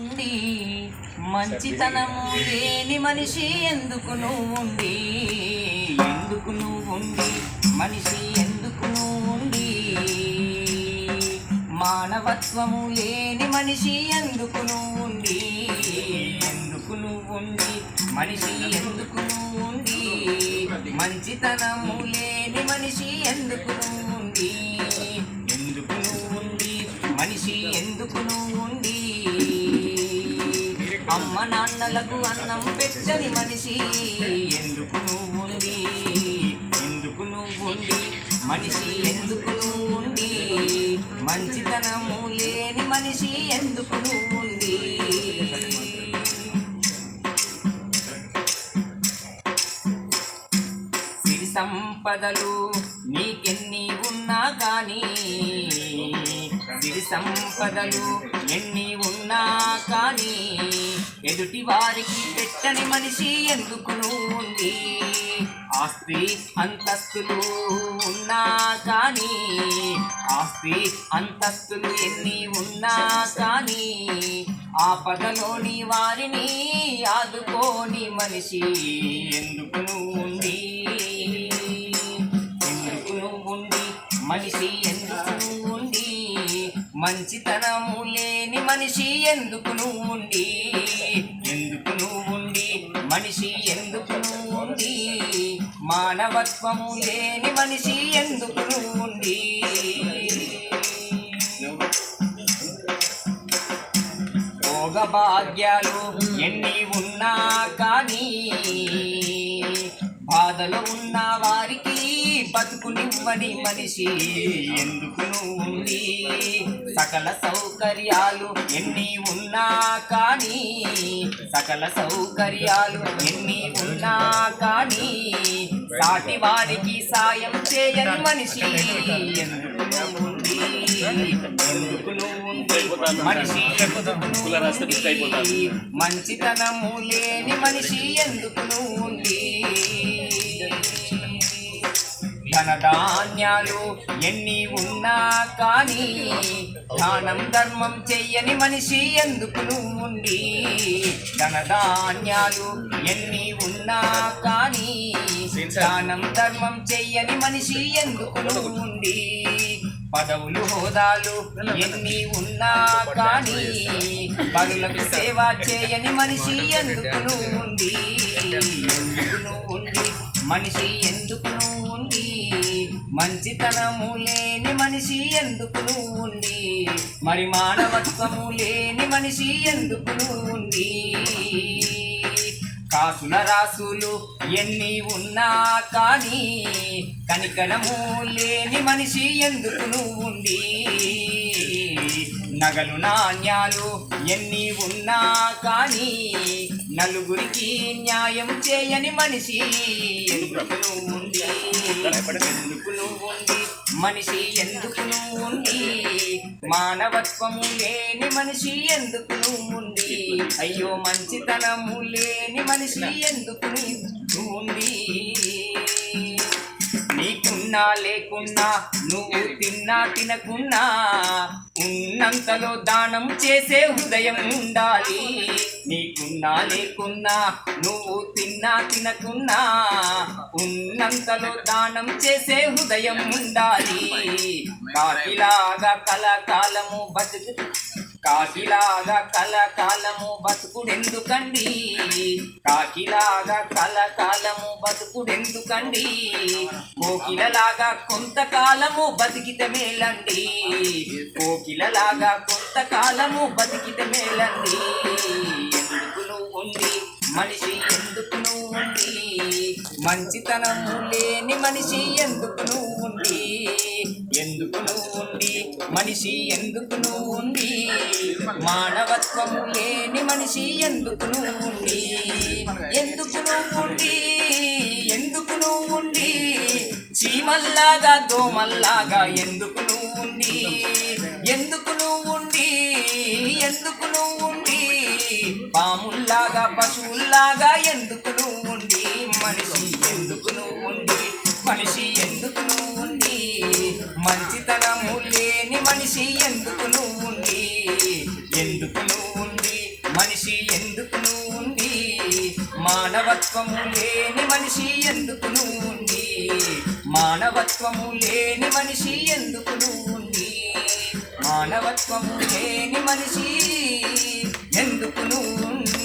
ఉండి మంచితనము లేని మనిషి ఎందుకు ఉంది ఎందుకు నువ్వు ఉండి మనిషి ఎందుకు ఉంది మానవత్వము లేని మనిషి ఎందుకు ఉంది ఎందుకు నువ్వు ఉండి మనిషి ఎందుకు ఉంది మంచితనము లేని మనిషి ఎందుకు అమ్మ నాన్నలకు అన్నం పెట్టని మనిషి. ఎందుకు నువ్వు ఉండి ఎందుకు నువ్వు ఉండి మనిషి ఎందుకు నువ్వు ఉండి మంచితనము లేని మనిషి ఎందుకు నువ్వు ఉండి సిరి సంపదలు నీకెన్ని ఉన్నా కానీ సిరి సంపదలు ఎన్ని ఉన్నా ఎదుటి వారికి పెట్టని మనిషి ఎందుకు ఉంది ఆస్తి అంతస్తులు ఉన్నా కానీ ఆస్తి అంతస్తులు ఎన్ని ఉన్నా కానీ ఆపదలోని వారిని ఆదుకోని మనిషి ఎందుకు ఉంది ఎందుకు నువ్వు ఉండి మనిషి ఎందుకు ఉంది ఉండి మంచితనము లేని మనిషి ఎందుకు నువ్వుండి? ఎందుకు నువ్వుండి? మనిషి ఎందుకు నువ్వుండి? మానవత్వము లేని మనిషి ఎందుకు నువ్వుండి? భోగ భాగ్యాలు ఎన్ని ఉన్నా కానీ బాధలో ఉన్న వారికి బతుకునివ్వని మనిషి. ఎందుకు ఉంది సకల సౌకర్యాలు ఎన్ని ఉన్నా కానీ సకల సౌకర్యాలు ఎన్ని ఉన్నా కానీ సాటి వారికి సాయం చేయని మనిషి. ఎందుకు ఉంది ఎందుకు మనిషి? మంచితనము లేని మనిషి. ఎందుకు ఉంది ధనధాన్యాలు ఎన్ని ఉన్నా కానీ దానం ధర్మం చెయ్యని మనిషి ఎందుకు నువ్వు ఉండి ధనధాన్యాలు ఎన్ని ఉన్నా కానీ దానం ధర్మం చెయ్యని మనిషి ఎందుకు నువ్వు ఉండి పదవులు హోదాలు ఎన్ని ఉన్నా కానీ పరులకు సేవ చేయని మనిషి ఎందుకు నువ్వు ఉంది ఎందుకు నువ్వు ఉండి మనిషి ఎందుకు నువ్వు మంచితనము లేని మనిషి ఎందుకు ఉంది మరి మానవత్వము లేని మనిషి ఎందుకు ఉంది కాసుల రాసులు ఎన్ని ఉన్నా కానీ కనికరము లేని మనిషి ఎందుకు ఉంది నగలు నాణ్యాలు ఎన్ని ఉన్నా కానీ నలుగురికి న్యాయం చేయని మనిషి ఎందుకు నువ్వు ఎందుకు నువ్వు మనిషి ఎందుకు ఉంది మానవత్వం మానవత్వము లేని మనిషి ఎందుకు నువ్వు అయ్యో మంచితనము లేని మనిషి ఎందుకు ఉంది నీకున్నా లేకున్నా నువ్వు తిన్నా తినకున్నా ఉన్నంతలో దానం చేసే హృదయం ఉండాలి. నీకున్నా లేకున్నా నువ్వు తిన్నా తినకున్నా ఉన్నంతలో దానం చేసే హృదయం ఉండాలి. కాకిలాగా కలకాలము బతుకు కాకిలాగా కలకాలము బతుకుడెందుకండి? కాకిలాగా కలకాలము బతుకుడెందుకండి? కోకిలలాగా కొంతకాలము బతికిత మేలండి? కోకిలలాగా కొంతకాలము బతికిత మేలండి? ఎందుకు నువ్వు ఉండి మనిషి ఎందుకు నువ్వు ఉండి? మంచితనము లేని మనిషి ఎందుకు నువ్వు ఉండి ఉండి? మనిషి ఎందుకు ఉంది మానవత్వము లేని మనిషి ఎందుకు ఉంది ఎందుకు నువ్వు ఉండి? ఎందుకు నువ్వు ఉండి? చీమల్లాగా దోమల్లాగా ఎందుకు నువ్వు ఉండి? ఎందుకు నువ్వు ఉండి? ఎందుకు నువ్వు ఉండి? పాముల్లాగా పశువుల్లాగా ఎందుకు నువ్వు ఉండి? మనిషి ఎందుకు నువ్వు ఉండి? మనిషి ఎందుకు ఎందుకు నుండి మానవత్వము లేని మనిషి ఎందుకు నుండి మానవత్వము లేని మనిషి ఎందుకు నుండి మానవత్వము లేని మనిషి ఎందుకు నువ్వుంది